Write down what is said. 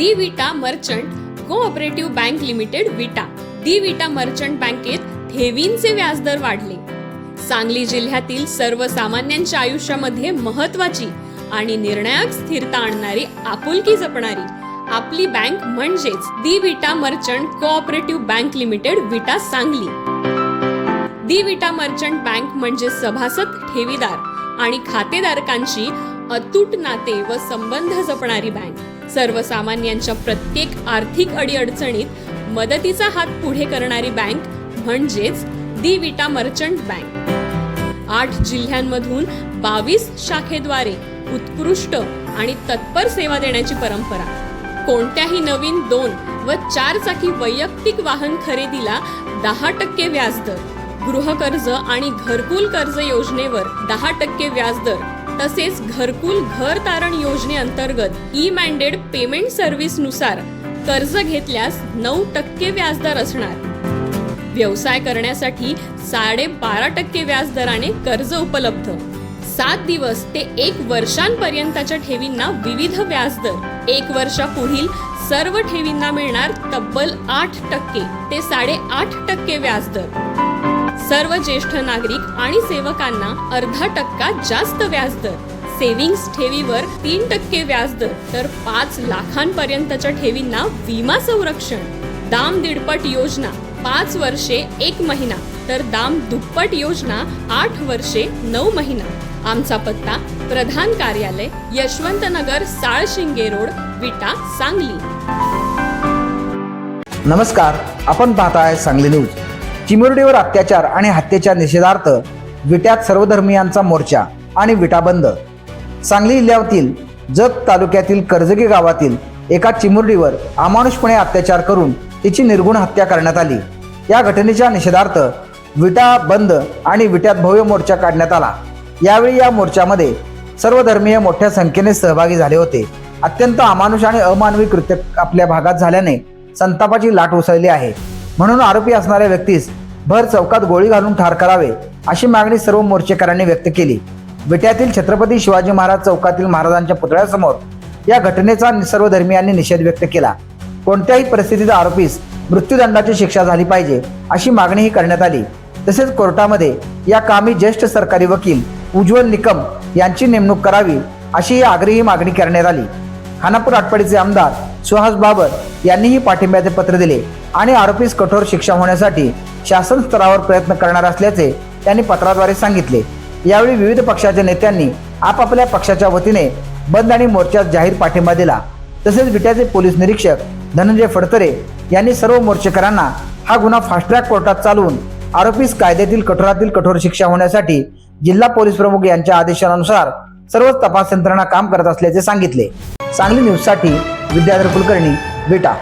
The Vita Merchant Co-operative Bank Limited Vita. The Vita Merchant बँकेत ठेवींचे व्याजदर वाढले. सांगली जिल्ह्यातील सर्वसामान्यांच्या आयुष्यामध्ये महत्वाची आणि निर्णायक स्थिरता आणणारी आपुलकी जपणारी आपली बँक म्हणजेच the Vita Merchant Co-operative Bank Limited Vita Sangli. The Vita Merchant Bank म्हणजे सभासद ठेवीदार आणि खातेदारकांची अतूट नाते व संबंध जपणारी बँक. सर्वसामान्यांच्या प्रत्येक आर्थिक अडीअडचणीत मदतीचा हात पुढे करणारी बँक म्हणजेच दी विटा मर्चंट बँक. आठ जिल्ह्यांमधून बावीस शाखेद्वारे उत्कृष्ट आणि तत्पर सेवा देण्याची परंपरा. कोणत्याही नवीन दोन व चार चाकी वैयक्तिक वाहन खरेदीला दहा टक्के व्याजदर गृहकर्ज आणि घरकुल कर्ज योजनेवर दहा टक्के व्याजदर तसेच घरकुल घर तारण योजनेअंतर्गत ई मॅन्डेड पेमेंट सर्व्हिसनुसार कर्ज घेतल्यास नऊ टक्के व्याजदर असणार. व्यवसाय करण्यासाठी साडे बारा टक्के व्याजदराने कर्ज उपलब्ध. सात दिवस ते एक वर्षांपर्यंतच्या ठेवींना विविध व्याजदर. एक वर्षापुढील सर्व ठेवींना मिळणार तब्बल आठ टक्के ते साडेआठ टक्के व्याजदर. सर्व ज्येष्ठ नागरिक आणि सेवकांना अर्धा टक्का जास्त व्याजदर. सेव्हिंग्स ठेवीवर तीन टक्के व्याजदर तर पाच लाखांपर्यंतच्या ठेवींना विमा संरक्षण दाम दीडपट योजना पाच वर्षे एक महिना. तर दाम दुप्पट योजना आठ वर्षे नऊ महिना. आमचा पत्ता प्रधान कार्यालय यशवंत नगर साळशिंगे रोड विटा सांगली. नमस्कार आपण पाहताय सांगली न्यूज. चिमुरडीवर अत्याचार आणि हत्येच्या निषेधार्थ विट्यात सर्वधर्मियांचा मोर्चा आणि विटा बंद सांगली जिल्ह्यातील जत तालुक्यातील कर्जगी गावातील एका चिमुरडीवर अमानुषपणे अत्याचार करून तिची निर्गुण हत्या करण्यात आली. या घटनेच्या निषेधार्थ विटा बंद आणि विट्यात भव्य मोर्चा काढण्यात आला. यावेळी या मोर्चामध्ये सर्वधर्मीय मोठ्या संख्येने सहभागी झाले होते. अत्यंत अमानुष आणि अमानवी कृत्य आपल्या भागात झाल्याने संतापाची लाट उसळली आहे. म्हणून आरोपी असणाऱ्या व्यक्तीस भर चौकात गोळी घालून ठार करावे अशी मागणी सर्व मोर्चेकऱ्यांनी व्यक्त केली. विट्यातील छत्रपती शिवाजी महाराज चौकातील महाराजांच्या पुतळ्यासमोर या घटनेचा सर्व धर्मियांनी निषेध व्यक्त केला. कोणत्याही परिस्थितीत आरोपीस मृत्यूदंडाची शिक्षा झाली पाहिजे अशी मागणीही करण्यात आली. तसेच कोर्टामध्ये या कामी ज्येष्ठ सरकारी वकील उज्ज्वल निकम यांची नेमणूक करावी अशी आग्रही मागणी करण्यात आली. खानापूर आटपाडीचे आमदार सुहास बाबर यांनीही पाठिंब्याचे पत्र दिले आणि आरोपीस कठोर शिक्षा होण्यासाठी शासन स्तरावर प्रयत्न करणार असल्याचे त्यांनी पत्राद्वारे सांगितले. यावेळी विविध पक्षाच्या नेत्यांनी आपापल्या पक्षाच्या वतीने बंद आणि मोर्चात जाहीर पाठिंबा दिला. तसेच विट्याचे पोलीस निरीक्षक धनंजय फडतरे यांनी सर्व मोर्चेकरांना हा गुन्हा फास्ट ट्रॅक कोर्टात चालवून आरोपीस कायद्यातील कठोरातील कठोर शिक्षा होण्यासाठी जिल्हा पोलीस प्रमुख यांच्या आदेशानुसार सर्वच तपास यंत्रणा काम करत असल्याचे सांगितले. सांगली न्यूजसाठी विद्याधर कुलकर्णी बेटा.